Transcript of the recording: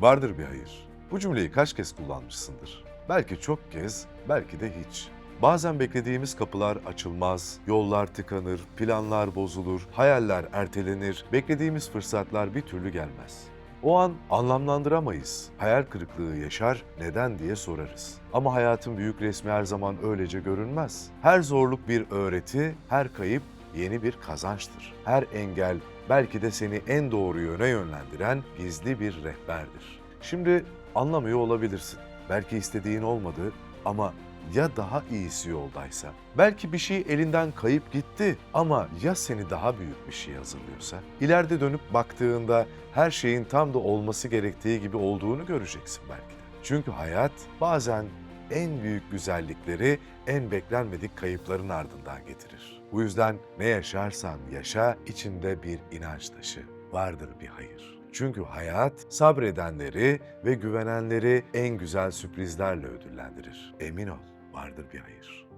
Vardır bir hayır. Bu cümleyi kaç kez kullanmışsındır? Belki çok kez, belki de hiç. Bazen beklediğimiz kapılar açılmaz, yollar tıkanır, planlar bozulur, hayaller ertelenir, beklediğimiz fırsatlar bir türlü gelmez. O an anlamlandıramayız. Hayal kırıklığı yaşar, neden diye sorarız. Ama hayatın büyük resmi her zaman öylece görünmez. Her zorluk bir öğreti, her kayıp yeni bir kazançtır. Her engel belki de seni en doğru yöne yönlendiren gizli bir rehberdir. Şimdi anlamıyor olabilirsin. Belki istediğin olmadı ama ya daha iyisi yoldaysa? Belki bir şey elinden kayıp gitti ama ya seni daha büyük bir şey hazırlıyorsa? İleride dönüp baktığında her şeyin tam da olması gerektiği gibi olduğunu göreceksin belki de. Çünkü hayat bazen en büyük güzellikleri en beklenmedik kayıpların ardından getirir. Bu yüzden ne yaşarsan yaşa içinde bir inanç taşı. Vardır bir hayır. Çünkü hayat sabredenleri ve güvenenleri en güzel sürprizlerle ödüllendirir. Emin ol, vardır bir hayır.